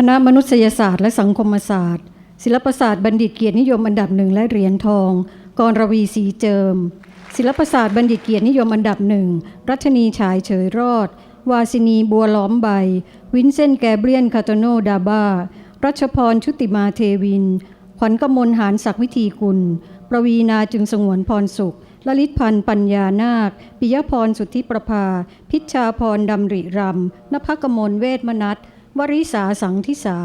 คณะมนุษยศาสตร์และสังคมศาสตร์ ศิลปศาสตร์บัณฑิตเกียรตินิยมอันดับหนึ่งและเหรียญทอง กรรวีศรีเจิม ศิลปศาสตร์บัณฑิตเกียรตินิยมอันดับหนึ่งรัชนีฉายเฉยรอด วาสินีบัวล้อมใบ วินเซนต์แกเบรียนคาโตโนดาบารัชพรชุติมาเทวิน ขวัญกมลหารศักวิธีกุล ประวีนาจึงสงวนพรสุขลลิตพันธ์ปัญญานาค ปิยพรสุทธิประภา พิชชาพรดำริรำนภกมลเวทมนัท วริษาสังทิสา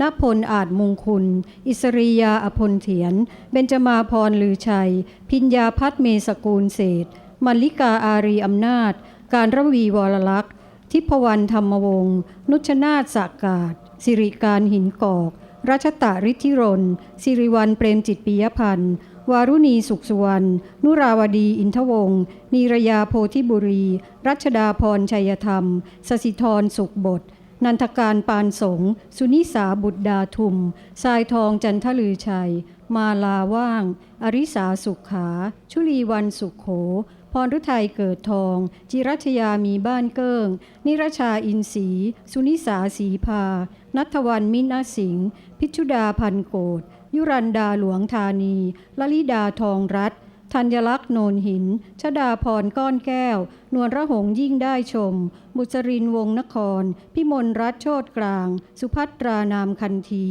นพลอาจมงคุณ อิสริยาอภลเถียน เบญจมาพรลือชัย พิญญาพัฒเมสกูลเศษมัลลิกาอารีอำนาจ การระวีวรลักษ์ ทิพวรรณธรรมวงศ์ นุชนาถสากาศ สิริการหินกอก รัชตะฤทธิรนสิริวัลเปรมจิตปิยพันธ์ วารุณีสุขสุวรรณ นุราวดีอินทวงศ์ นีรยาโพธิบุรี รัชดาพรชัยธรรม สสิธรสุขบท นันทการปานสง สุนิสาบุตรดาทุม ทรายทองจันทลือชัย มาลาว่าง อริสาสุขขา ชุลีวันสุขโข พรฤทัยเกิดทอง จิรัชยามีบ้านเกิ้ง นิรชาอินสีสุนิสาสีพา นัทวันมินาสิงห์พิชุดาพันโกดยุรันดาหลวงธานี ลลิดาทองรัต ธัญลักษณ์โนนหิน ชดาพรก้อนแก้ว นวลระหงยิ่งได้ชม บุษรินวงศนคร พิมลรัตโชตกลาง สุพัตรานามคันที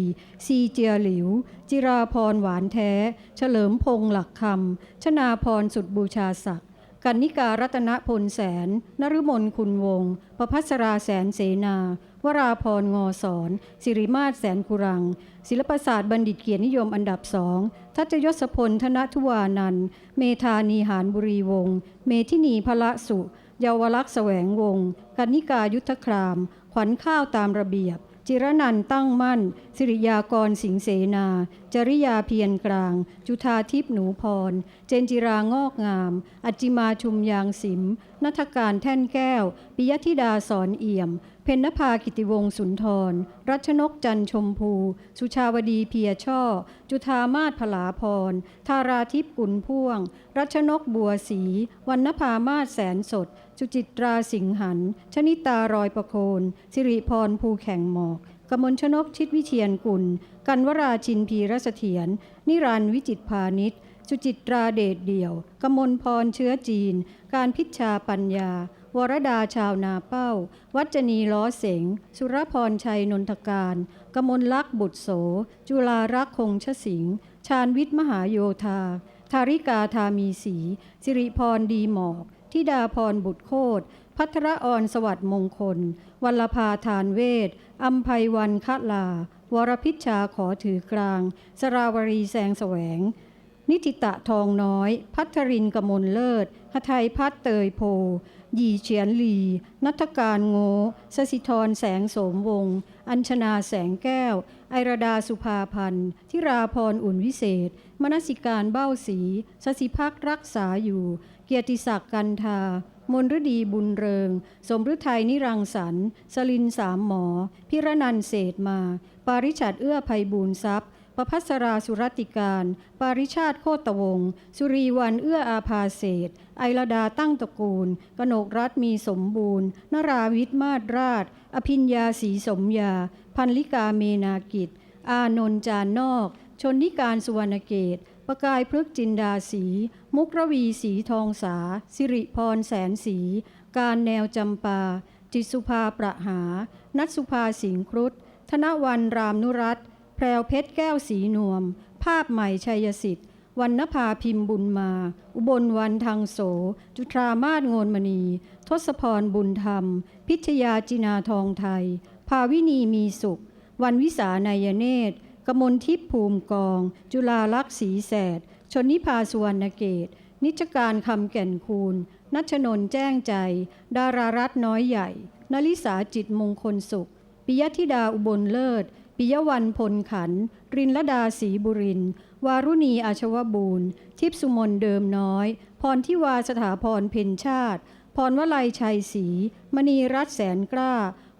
ซีเจียหลิว จิราพรหวานแท้ เฉลิมพงหลักคำ ชนาพรสุดบูชาศักดิ์กันนิการัตนพลแสนนฤมลคุณวงศ์ประพัสราแสนเสนา วราพรงอสอนสิริมาศแสนกุรัง ศิลปศาสตร์บัณฑิตเกียรตินิยมอันดับสองทัตยศพลธนทุวานันเมธานีหารบุรีวงศ์เมทินีพละสุ เยาวลักษ์แสวงวงศ์กันิกายุทธคราม ขวัญข้าวตามระเบียบ จิรนันตั้งมั่น สิริยากรสิงเสนา จริยาเพียรกลาง จุธาทิพหนูพร เจนจิรางอกงาม อัจจิมาชุมยางสิม นัทการแท่นแก้ว ปิยธิดาสอนเอี่ยม เพนนภากิติวงศ์สุนทร รัชนกจันชมพู สุชาวดีเพียช่อ จุธามาศพลาพร ธาราทิพย์กุลพ่วง รัชนกบัวศรีวรรณภามาศแสนสดจุจิตราสิงหัน ชนิตารอยประโคน สิริพรภูแข่งหมอกกมลชนกชิดวิเชียนกุล กันวราชินพีรเสถียรนิรันวิจิตพาณิชสุจิตราเดชเดี่ยว กมลพรเชื้อจีน การพิชชาปัญญา วรดาชาวนาเป้า วัจนีล้อเสง สุรพรชัยนนทการ กมลลักษ์บุตรโส จุลารักษ์คงชสิงชาญวิทย์มหาโยธา ธาริกาธามีสีสิริพรดีหมอกทิดาพรบุตรโคตพัทรออนสวัสดิ์มงคล วัลภาทานเวทอัมภัยวันคะลา วรพิชชาขอถือกลาง สราวรีแสงแสวง นิติตะทองน้อย พัทรินกมลเลิศหทัยพัฒเตยโพยีเฉียนหลี นัทการโงสสิธรแสงโสมวงศ์อัญชนาแสงแก้ว ไอรดาสุภาพันธ์ทิราพรอุ่นวิเศษ มนสิการเบ้าสี สสิพักรักษาอยู่ เกียรติศักดิ์กันทามนฤดีบุญเริง สมฤทัยนิรังสรรค์สลินสามหมอ พิรนันเศษมา ปาริชัดเอื้อภัยบูญทรัพย์ ประพัสราสุรติการ ปาริชาติโคตวงศ์สุรีวันเอื้ออาภาเศษไอรดาตั้งตระกูล กนกรัฐมีสมบูรณ์ นราวิทมาศราช อภิญญาศรีสมยา พันลิกาเมนากิจ อานนท์จานนอก ชนนิการสุวรรณเกต ประกายพฤกษ์จินดาสี มุกระวีสีทองสา สิริพรแสนสี การแนวจำปา จิตสุภาประหา นัทสุภาสิงครุฑธนวันรามนุรัตน์ แพรวเพชรแก้วสีนวม ภาพใหม่ชัยสิทธิ์วรรณภาพิมพ์บุญมา อุบลวันทางโส จุทรามาศโงนมณี ทศพรบุญธรรม พิชยาจินาทองไทย ภาวินีมีสุข วันวิสานายเนตรกมลทิพย์ภูมิกอง จุลาลักษ์ศรีแสด ชนนิพาสุวรรณเกต นิจการคำแก่นคูณ นัชนนแจ้งใจ ดารารัตน์น้อยใหญ่ นลิสาจิตมงคลสุข ปิยธิดาอุบลเลิศ ปิยวันพลขัน รินลดาศรีบุริน วารุณีอาชวบูรณ์ ทิพสุมนเดิมน้อย พรทิวาสถาพรเพ็ญชาติ พรวลัยชัยศรีมณีรัตแสนกล้า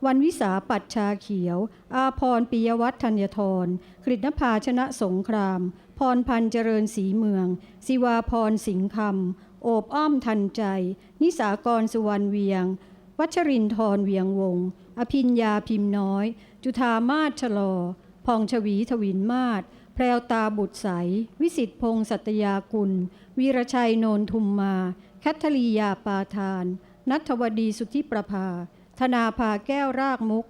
วันวิสาปัตชาเขียว อาพรปิยวัฒน์ธัญทรกฤษณภาชนะสงคราม พรพันเจริญศรีเมืองศิวาพรสิงห์คำโอบอ้อมทันใจ นิสากรสุวรรณเวียง วัชรินทรเวียงวง อภิญญาพิมพ์น้อย จุธามาศชะลอพองชวีทวินมาศแพรวตาบุตรใส วิสิตพงษ์สัตยากุล วีรชัยโนนทุมมา แคทลียาปาทาน นัทวดีสุทธิประภา ธนาภาแก้วรากมุก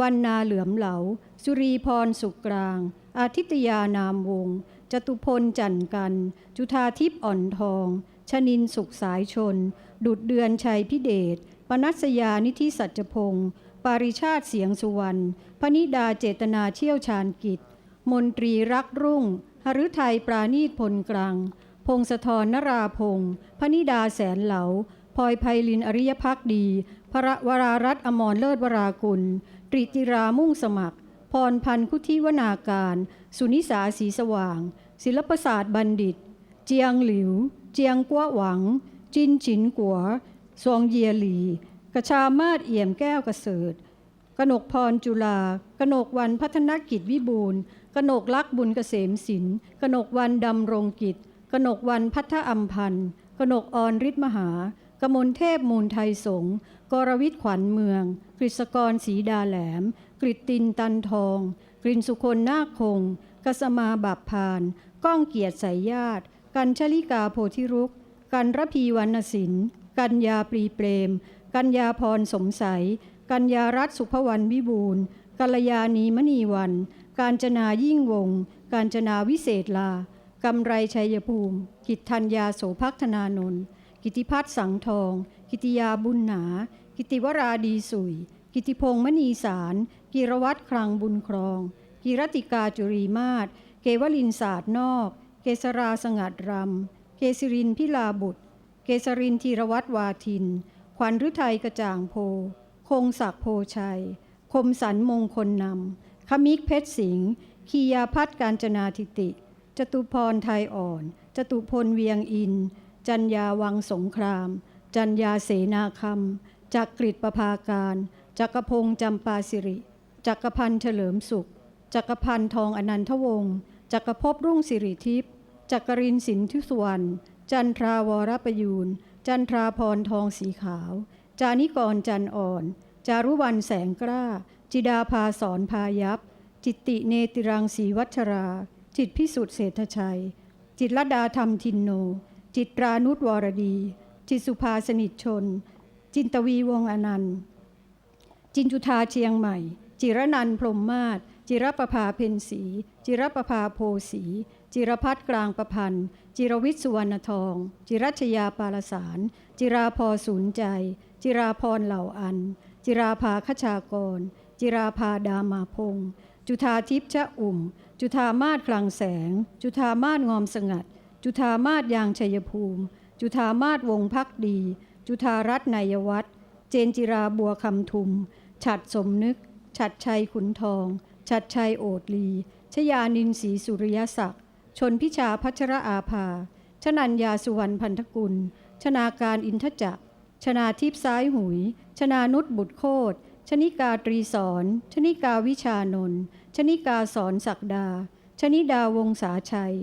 วันนาเหลือมเหลา สุรีพรสุกกลาง อาทิตยานามวง จตุพลจันกัน จุธาทิพย์อ่อนทอง ชนินสุขสายชน ดุดเดือนชัยพิเดชปนัสยานิธิสัจพงศ์ปาริชาติเสียงสุวรรณ พนิดาเจตนาเชี่ยวชาญกิจ มนตรีรักรุ่ง หฤทัยปราณีตพลกลาง พงศธรนราพงศ์พนิดาแสนเหลาพลอยไพลินอริยพักดี พระวรารัตนอมรเลิศวรากุล ตริติรามุ่งสมัคร พรพันธ์คุทิวนาการ สุนิสาสีสว่าง ศิลปศาสตร์บัณฑิต เจียงหลิว เจียงกัวหวัง จินฉินกัวซวงเยียหลี กระชามาศเอี่ยมแก้วกระเสริฐ กนกพรจุลากนกวันพัฒนกิจวิบูรณ์กนกลักษ์บุญเกษมศิลป์กนกวันดำรงกิจกนกวันพัฒอัมพันธ์กนกออนฤทธิมหากมลเทพมูลไทยสงกรวิทย์ขวัญเมือง กฤษกรศรีดาแหลมกฤตตินตันทอง กรินสุคนนาคคงกสมาบับพาน ก้องเกียรติสายญาติ กันชลิกาโพธิรุกกันรพีวรรณศิลป์กัญญาปรีเปรม กัญญาพรสมใส กัญญารัตน์สุภวรรณวิบูรณ์กัลยาณีมณีวัน การจนายิ่งวง การจนาวิเศษลากำไรชัยภูมิ กิตทัญญาโสภักธนานนท์กิติพัฒน์สังทอง กิติยาบุญหนา กิติวราดีสุย กิติพงษ์มณีสาร กิรวัตรคลังบุญครอง กิรติกาจุรีมาศเกวลินศาสตร์นอก เกษราสงัดรำเกษรินพิลาบุตร เกษรินธีรวัตรวาทิน ขวัญฤทัยกระจ่างโพ คงศักดิ์โพชัย คมสันมงคลนำขมิกเพชรสิงห์คียาพัฒน์การจนาทิติ จตุพรไทยอ่อน จตุพลเวียงอิน จัญญาวังสงคราม จัญญาเสนาคำจักกริดประภาการ จักรพงษ์จำปาสิริ จักรพันธ์เฉลิมสุข จักรพันธ์ทองอนันทวงศ์จักรภพรุ่งสิริทิพย์จักรินสินทุสวรรณจันทราวรประยูนจันทราพรทองสีขาว จานิกรจันอ่อน จารุวรรณแสงกล้า จิดาภาสอนพายัพจิตติเนติรังสีวัชรา จิตพิสุทธิเศรษฐชัย จิตรดาธรรมทินโน จิตรานุชวรดี จิตสุภาสนิทชน จินตวีวงอนันต์จินจุธาเชียงใหม่ จิรนันพรมมาศจิรประภาเพนสี จิรประภาโพสี จิรพัฒกลางประพันธ์ จิรวิทย์สุวรรณทอง จิรัชยาปาลสาร จิราพรศูนย์ใจ จิราพรเหล่าอัน จิราภาขชากร จิราภาดามาพง จุธาทิพย์ชะอุ่ม จุธามาศคลังแสง จุธามาศงอมสงัด จุธามาศยางชัยภูมิ จุธามาศวงพักดี จุธารัตน์นายวัฒน์เจนจิราบัวคำทุม ฉัดสมนึก ฉัดชัยขุนทอง ฉัดชัยโอดลี ชยานินศรีสุริยศักดิ์ ชนพิชาพัชรอาภา ชนัญญาสุวรรณพันธกุล ชนาการอินทจักร ชนาทิพซ้ายหุย ชนานุชบุตรโคตชนิกาตรีสอนชนิกาวิชานนท์ชนิกาสอนศักดา ชนิดาวงศาชัย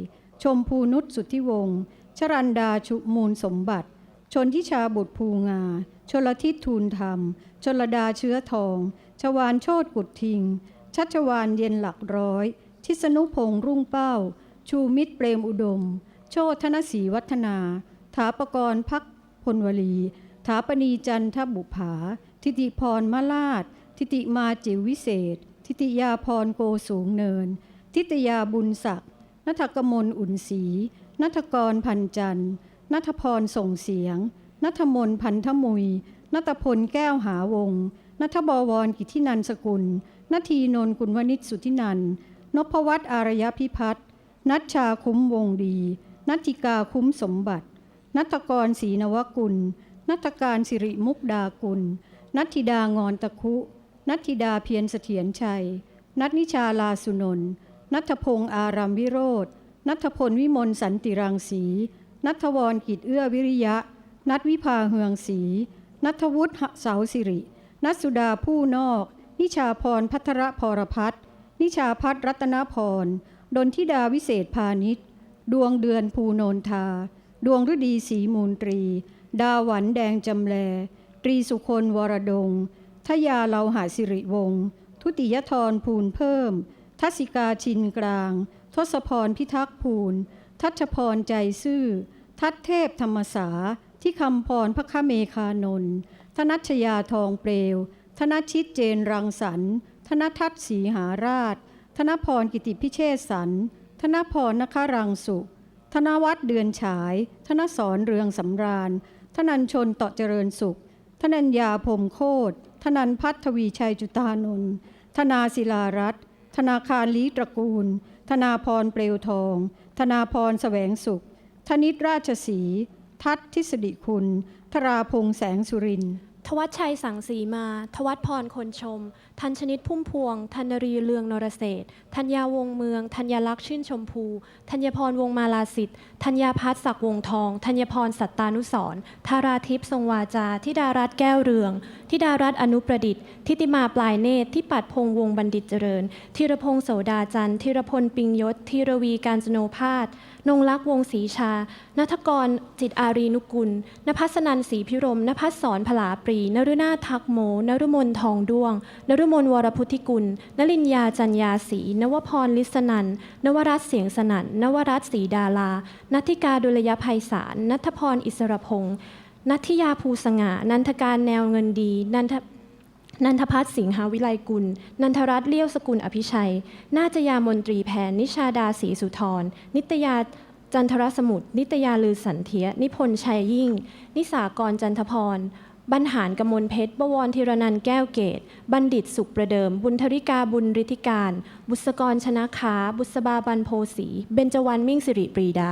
ชมพูนุชสุทธิวงศ์ชรันดาชุมูลสมบัติ ชนทิชาบุตรภูงา ชลทิศทูลธรรม ชลดาเชื้อทอง ชวานโชตกุดทิง ชัชวานเย็นหลักร้อยทิศนุพงษ์รุ่งเป้า ชูมิตรเปรมอุดม โชธนศรีวัฒนา ถาปกรณ์พักพลวลี ถาปณีจันทบุภา ทิติพรมาลาดทิติมาจิววิเศษ ทิติยาพรโกสูงเนิน ทิตยาบุญศักดิ์นัทกมลอุ่นศรีนัทกรพันจันทร์นัทพรส่งเสียง นัทมนพันธมุย นัทพลแก้วหาวง นัทบวรกิทินันสกุล นาทีนนกุลวณิชสุทินันท์นพวัตรอารยพิพัฒน์นัชชาคุ้มวงดี นัทธิกาคุ้มสมบัติ นัทกรศรีนวกุล นัทการสิริมุกดากุล นัทธิดางอนตะคุ นัทธิดาเพียรเสถียรชัย นัทนิชาลาสุนน์นัทพงษ์อารามวิโรธนัทพลวิมลสันติรังสีนัทวรกิจเอื้อวิริยะ นัทวิภาเฮืองศรีนัทวุฒิเสาสิริ นัทสุดาผู้นอก นิชาพรพัทรพรพัฒน์นิชาพัฒนรัตนพร ดนทิดาวิเศษพาณิชย์ดวงเดือนภูโนนทา ดวงฤดีศรีมูลตรี ดาหวันแดงจำแล ตรีสุคนวรดง ทยาเลาหาสิริวงศ์ทุติยธรภูลเพิ่ม ทัศิกาชินกลาง ทศพรพิทักษ์ภูลทัชพรใจซื่อ ทัตเทพธรรมสาที่คำพรพระคเมคานนท์ธนัชยาทองเปลว ธนชิตเจนรังสรรค์ธนทัศน์ศรีหาราช ธนพรกิติพิเชษสันธนพรนครังสุ ธนวัฒน์เดือนฉาย ธนสรเรืองสำราญ ธนัญชนต่อเจริญสุข ธนัญญาพรมโคตรธนันพัฒทวีชัยจุตานนท์ธนาศิลารัตธนาคารลีตระกูล ธนาพรเปลวทอง ธนาพรแสวงสุข ธนิตราชสี ทัศทิสดิคุณ ธราพงษ์แสงสุรินทร์ ทวัชชัยสังสีมา ทวัชพรคนชม ทันชนิดพุ่มพวง ธันรีเลืองนรเศษ ธัญญาวงเมือง ธัญลักษณ์ชื่นชมพู ธัญพรวงมาลาสิทธิ์ธัญญาพัฒศักดิ์วงทอง ธัญพรสัตตานุสรธาราทิพย์ทรงวาจาทิดารัตน์แก้วเรืองทิดารัตน์อนุประดิษฐ์ ทิติมาปลายเนตรที่ปัดพงษ์วงบัณฑิตเจริญธีรพงษ์โสดาจันทร์ธีรพลปิงยศธีรวีการจโนภาสนงลักษ์วงศรีชา นัทกร จิตอารีนุกุล นภัสนันศรีพิรมนภัสสรพลาปรี นรุนาทักโม นรุมนทองด้วง นรุมนวรพุทธิกุล นลินยาจัญญาศรี นวพรลิศนัน นวรัตเสียงสนันนวรัตศรีดารานัทิกาดุลยภัยสาร นัทพรอิสรพงษ์ นัทธิยาภูสง่านันทการแนวเงินดี นันทนันทพัฒน์สิงหาวิไลกุล นันทรัตน์เลี้ยวสกุลอภิชัย นาจยามนตรีแผน นิชาดาศรีสุธร นิตยาจันทรสมุทร นิตยาลือสันเทีย นิพนธ์ชัยยิ่ง นิสากรจันทพร บรรหารกมลเพชร บวรธีรนันแก้วเกต บัณฑิตสุขประเดิม บุญธริกาบุญฤทธิการ บุษกรชนะค้า บุษบาบันโพสี เบญจวรรณมิ่งสิริปรีดา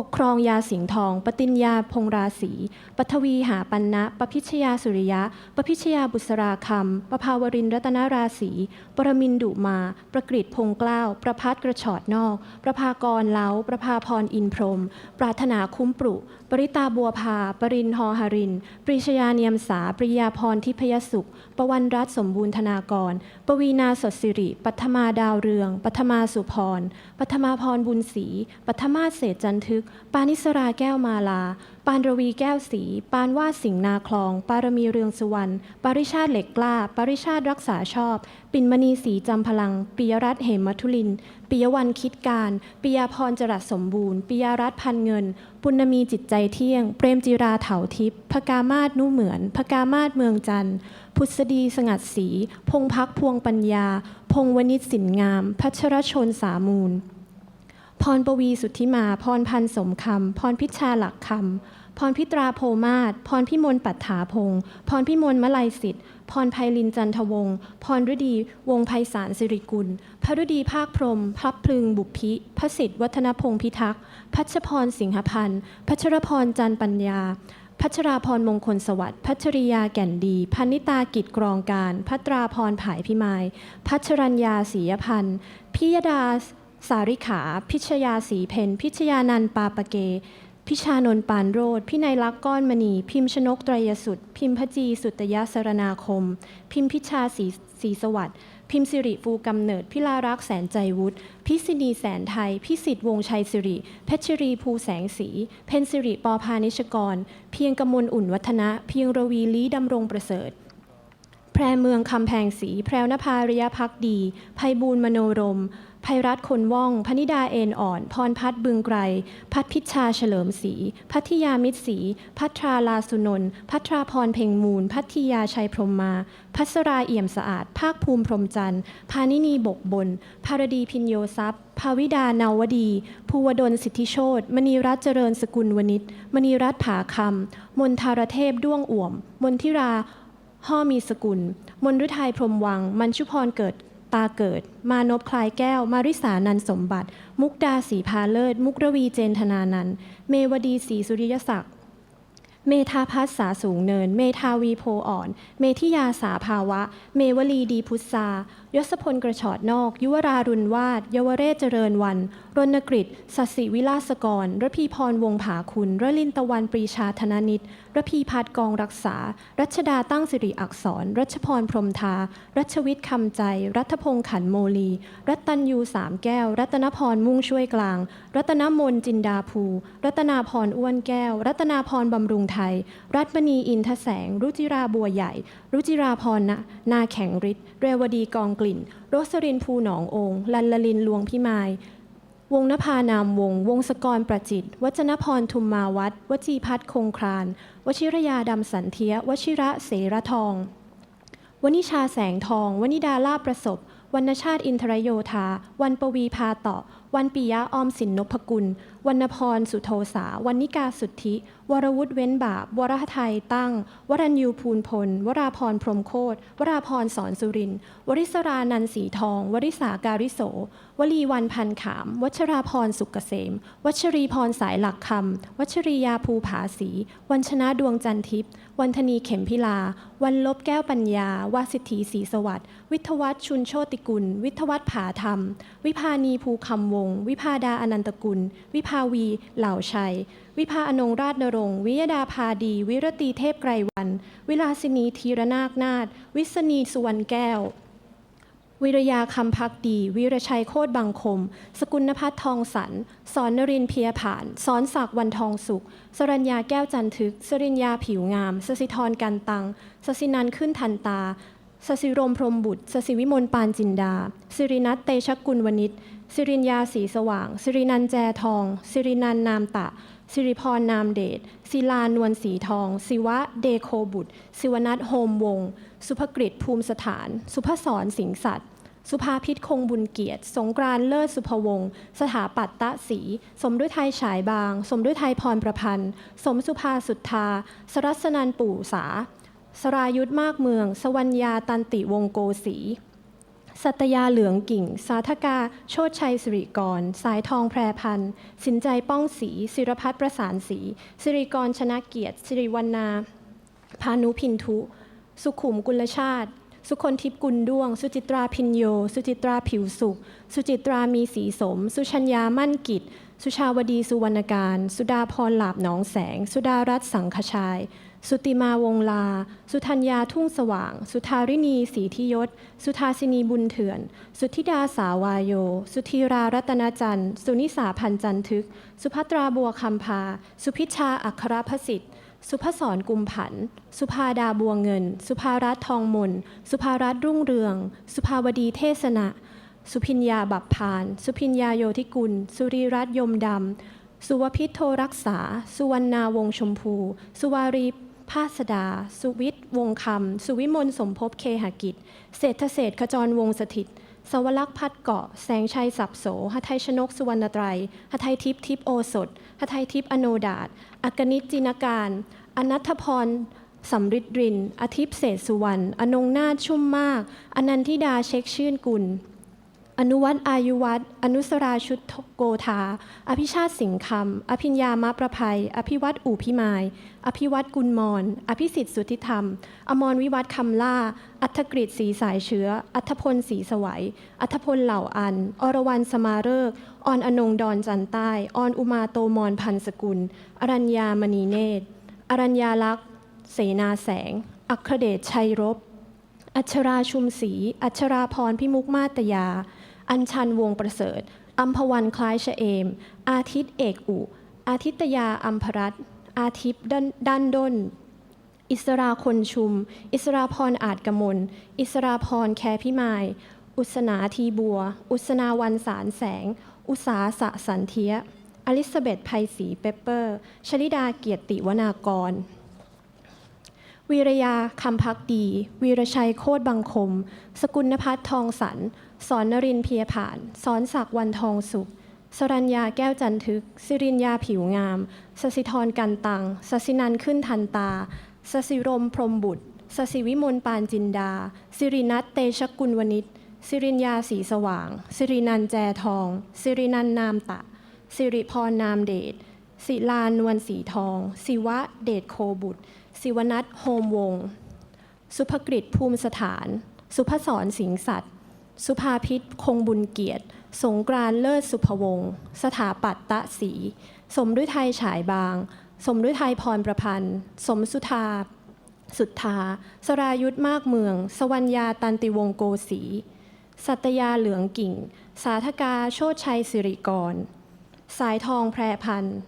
ปกครองยาสิงห์ทอง ปติญญาพงราศีปัทวีหาปันนะปพิชยาสุริยะปพิชยาบุษราคำประภาวรินรัตนราศีปรมินดุมา ประกฤษพงกล้าว ประพัฒน์กระชอดนอก ประภากรเล้า ประภาพรอินพรหมปรารถนาคุ้มปรุ ปริตาบัวพา ปรินหอหริน ปริชยาเนียมสา ปริยาพรทิพยสุข ปวันรัตสมบูรณธนากร ปวีนาสดสิริ ปัทมาดาวเรือง ปัทมาสุพร ปัทมาพรบุญศรี ปัทมาเศษจันทึกปานิสราแก้วมาลา ปานรวีแก้วศรีปานวาดสิงห์นาคลอง ปารมีเรืองสุวรรณ ปาริชาติเหล็กกล้า ปาริชาติรักษาชอบ ปิ่นมณีศรีจำพลัง ปิยรัตน์เหมมัทุลิน ปิยวันคิดการ ปิยาพรจรัสสมบูรณ์ ปิยารัตน์พันเงิน ปุณณมีจิตใจเที่ยง เปรมจิราเถาทิพย์พกามาศนุ่เหมือน พกามาศเมืองจันทร์พุทธดีสงัดศรีพงพักพวงปัญญา พงวณิชสินงาม พัชรชนสามูล พรปวีสุทธิมา พรพันธ์สมคำ พรพิชาหลักคำ พรพิตราโพมาศพรพิมลปัฏฐาพงศ์พรพิมลมลัยสิทธิ์ พรไพลินจันทวงศ์พรฤดี วงไพศาลสิริกุล พระฤดีภาคพรมพลับพลึง บุพพิ พระสิทธิ์วัฒนพงศ์พิทักษ์ พัชพรสิงหพันธ์ พัชรพรจันปัญญาพัชราพรมงคลสวัสดิ์ พัชริยาแก่นดี พันิตากิจกรองการ พัตราพรผายพิมาย พัชรัญญาศรียพันธ์พิยดา สาริขา พิชยาสีเพนพิชยานันปาปะเก พิชานนปานโรธพินัยลักษ์ก้อนมณี พิมพ์ชนกไตรยสุด พิมพจีสุตยสรนาคม พิมพิชาสีสีสวัสดิ์พิมพ์สิริฟูกำเนิด พิลารักษ์แสนใจวุฒิพิสินีแสนไทย พิสิทธิ์วงชัยสิริ เพชรีภูแสงสี เพนสิริปอพานิชกร เพียงกมลอุ่นวัฒนะ เพียงรวีลี้ดำรงประเสริฐ แพรเมืองคำแพงสี แพรวนภาริยพักดี ภัยบูลย์มโนรม ภัยรัตน์คนว่อง พนิดาเอ็นอ่อน พรพัฒน์บึงไกร พัฒพิชชาเฉลิมศรี พัทยามิตรศรี พัทราลาสุนนท์พัทราพรเพ่งมูล พัทยาชัยพรมมา พัสราเอี่ยมสะอาด ภาคภูมิพรมจันทร์ พานินีบกบน ภารดีพินโยทรัพย์ ภาวิดานาวดี ภูวดลสิทธิโชตมณีรัตนเจริญสกุลวณิชมณีรัตนผาคำ มนทารเทพด้วงอ่วม มนทิราห่อมีสกุล มนฤทัยพรมวัง มันชุพรเกิด ตาเกิด มานพคลายแก้ว มาริสานันสมบัติ มุกดาสีพาเลิศ มุกรวีเจนธนานันเมวดีศรีสุริยศักดิ์ เมธาพัสสาสูงเนิน เมธาวีโพอ่อน เมธิยาสาภาวะ เมวลีดีพุทธา ยศพลกระชอดนอก ยุวรารุณวาดเยาวเรศเจริญวัน รณกฤษสัสิวิลาสกรระพีพรวงผาคุณระลินตะวันปรีชาธนนิตระพีพัฒน์กองรักษา รัชดาตั้งสิริอักษร รัชพรพรมทา รัชวิทย์คำใจ รัฐพงษ์ขันโมลี รัตัญยูสามแก้ว รัตนพรมุ่งช่วยกลาง รัตนมนจินดาภู รัตนาพรอ้วนแก้ว รัตนาพรบำรุงไทย รัตมณีอินทแสง รุจิราบัวใหญ่ รุจิราพรณนาแข็งฤทธิ์เรวดีกองกลิ่น โรสรินภูหนององค์ลันลลินลวงพิมาย วงนภานามวง วงศกรประจิต วัจนพรทุมมาวัดวจีพัฒน์คงคราน วชิรยาดำสันเทียวชิระเสระทอง วนิชาแสงทอง วนิดาลาประสบวรรณชาติอินทรโยธา วันปวีพาต่อ วันปิยะออมสินนพกุล วรรณพรสุโธสา วันนิกาสุทธิ วรวุฒิเว้นบาป วรหไทยตั้ง วรัญยูภูลพล วราพรพรมโคตวราพรสอนสุริน วริศรานันสีทอง วริสาการิโสวลีวันพันขาม วัชราพรสุกเกษม วัชรีพรสายหลักคำ วัชรียาภูผาสี วันชนะดวงจันทิพย์ วันธนีเข็มพิลา วันลบแก้วปัญญา วาสิทธีศรีสวัสดิ์ วิทวัฒน์ชุนโชติกุล วิทวัฒน์ผาธรรม วิภานีภูคำวงศ์วิภาดาอนันตกุล วิภาวีเหล่าชัย วิภาอนงราชนรงค์วิยดาพาดี วิรตีเทพไกรวัน วิลาสินีธีรนาคนาถวิษณีสุวรรณแก้ว วิรยาคำพักดี วิรชัยโคตรบังคม สกุลนภัททองสันสอนนรินเพียผ่านสอนศักวันทองสุข สรัญญาแก้วจันทึก สริญญาผิวงาม สสิธรกันตัง สสินันขึ้นทันตา สสิรมพรมบุตร สสิวิมลปานจินดา สิรินัทเตชกุลวณิชสิริญญาสีสว่าง สิรินันแจทอง สิรินันนามตะสิริพรนามเดชศิลานวลสีทอง ศิวะเดโคบุตร ศิวนัทโฮมวงศ์สุภกฤษภูมิสถาน สุภศรสิงสัตว์ สุภาพิษคงบุญเกียรติ สงกรานต์เลิศสุภวงศ์สถาปัตตะศรีสมด้วยไทยฉายบาง สมด้วยไทยพรประพันธ์ สมสุภาสุทธา สรัสนันปู่สา สรายุทธมากเมือง สวัญญาตันติวงโกสีสัตยาเหลืองกิ่ง สาธกา โชดชัยสิริกร สายทองแพรพันธ์สินใจป้องสีศิรพัฒน์ประสานสีสิริกรชนะเกียรติสิริวรรณา พานุพินทุ สุขุมกุลชาติ สุคนทิพย์กุลด้วง สุจิตราพินโย สุจิตราผิวสุข สุจิตรามีสีสม สุชัญญามั่นกิจ สุชาวดีสุวรรณการ สุดาพรหลาบหนองแสง สุดารัตน์สังคชาย สุติมาวงลา สุธัญญาทุ่งสว่าง สุธารินีสีทิยศ สุธาสินีบุญเถื่อน สุธิดาสาวายโย สุธีรารัตนจันทร์ สุนิสาพันจันทึก สุภัตราบัวคำพา สุพิชาอัครพสิทธิ สุภศรกุมผัน สุภาดาบัวเงิน สุภารัตน์ทองมน สุภารัตน์รุ่งเรือง สุภาวดีเทศนะ สุพิญญาบับพาน สุพิญญาโยธิกุล สุริรัตน์ยมดำ สุวพิษโทรักษา สุวรรณาวงชมพู สุวารีภาสดา สุวิทย์วงคำ สุวิมลสมภพเคหกิจ เศรษฐเศรษขจรวงสถิต สวรักษ์พัดเกาะ แสงชัยสับโสหทัยชนกสุวรรณไตรหทัยทิพย์ทิพย์โอสถหทัยทิพย์อโนดาตอักนิจจินการ อนัทพรสำริดริน อาทิตย์เศษสุวรรณ อนงนาถชุ่มมาก อนันทิดาเช็คชื่นกุล อนุวัตอายุวัตอนุสราชุดโกธา อภิชาติสิงห์คำ อภิญญามะประภัย อภิวัตอู่พิมาย อภิวัตกุลมอนอภิสิทธิ์สุทธิธรรม อมรวิวัฒน์คำล่า อัธกฤษศรีสายเชื้อ อัธพลศรีสวัย อัธพลเหล่าอัน อรวรรณสมาเริกออนอนงดอนจันใต้ ออนอุมาโตมอนพันสกุล อรัญญามณีเนตร อรัญญาลักษ์เสนาแสง อัครเดชชัยรบ อัชราชุมศรี อัชราพรพิมุกมาตยา อัญชันวงประเสริฐ อัมพวันคล้ายชะเอม อาทิตย์เอกอุ อาทิตยาอัมพรัตอาทิตย์ด้านด้นด้น อิสราคนชุม อิสราพรอาจกมล อิสราพรแคพิมาย อุสนาทีบัว อุสนาวันสารแสง อุสาสะสันเทีย อลิซาเบธไพศรีเปปเปอร์ ชลิดาเกียรติวนากรวีรยาคำพักดี วีรชัยโคตรบังคม สกุลนภัทรทองสัน สอนนรินเพียผ่าน สอนศักวันทองสุข สรัญญาแก้วจันทึก สิริญญาผิวงาม สสิธรกันตัง สสินันขึ้นทันตา สสิรมพรมบุตร สสิวิมลปานจินดา สิรินัทเตชกุลวณิชสิริญญาสีสว่าง สิรินันแจทอง สิรินันนามตะ สิริพรนามเดชศิลานวลสีทอง ศิวะเดชโคบุตร ศิวนัทโฮมวงศ์สุภกฤษภูมิสถาน สุภศรสิงสัตว สุภาพิษคงบุญเกียรติ สงกรานต์เลิศสุภวงศ์สถาปัตตะศรีสมฤทัยไทยฉายบาง สมฤทัยไทยพรประพันธ์ สมสุธา สุทธา สรายุทธมากเมือง สวัญญาตันติวงศ์โกสีสัตยาเหลืองกิ่ง สาธกาโชตชัยสิริกร สายทองแพรพันธ์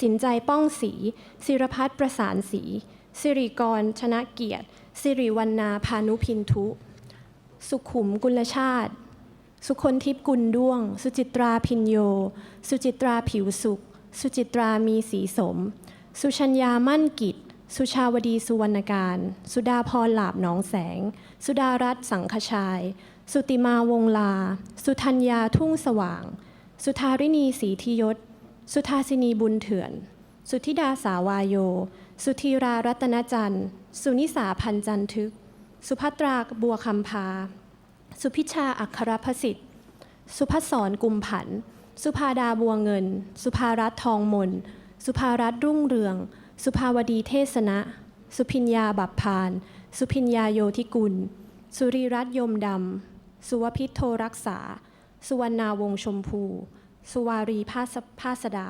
สินใจป้องศรีศิรพัฒน์ประสานศรีสิริกร ชนะเกียรติสิริวรรณาพานุพินทุ สุขุมกุลชาติ สุคนทิพย์กุลด้วง สุจิตราพินโย สุจิตราผิวสุข สุจิตรามีสีสม สุชัญญามั่นกิจ สุชาวดีสุวรรณการ สุดาพรหลาบหนองแสง สุดารัตน์สังคชาย สุติมาวงลา สุธัญญาทุ่งสว่าง สุธารินีศรีธิยศ สุธาสินีบุญเถื่อน สุธิดาสาวายโย สุธีรารัตนจันทร์ สุนิสาพันจันทึก สุภัตราบัวคำพา สุพิชาอัครพสิทธิ์ สุพัศรกุมผัน สุภาดาบัวเงิน สุภารัตน์ทองมน สุภารัตน์รุ่งเรือง สุภาวดีเทศนะ สุพิญญาบับพาน สุพิญญาโยธิกุล สุริรัตน์ยมดำ สุวพิษโทรักษา สุวรรณาวงชมพู สุวารีภาสภาสดา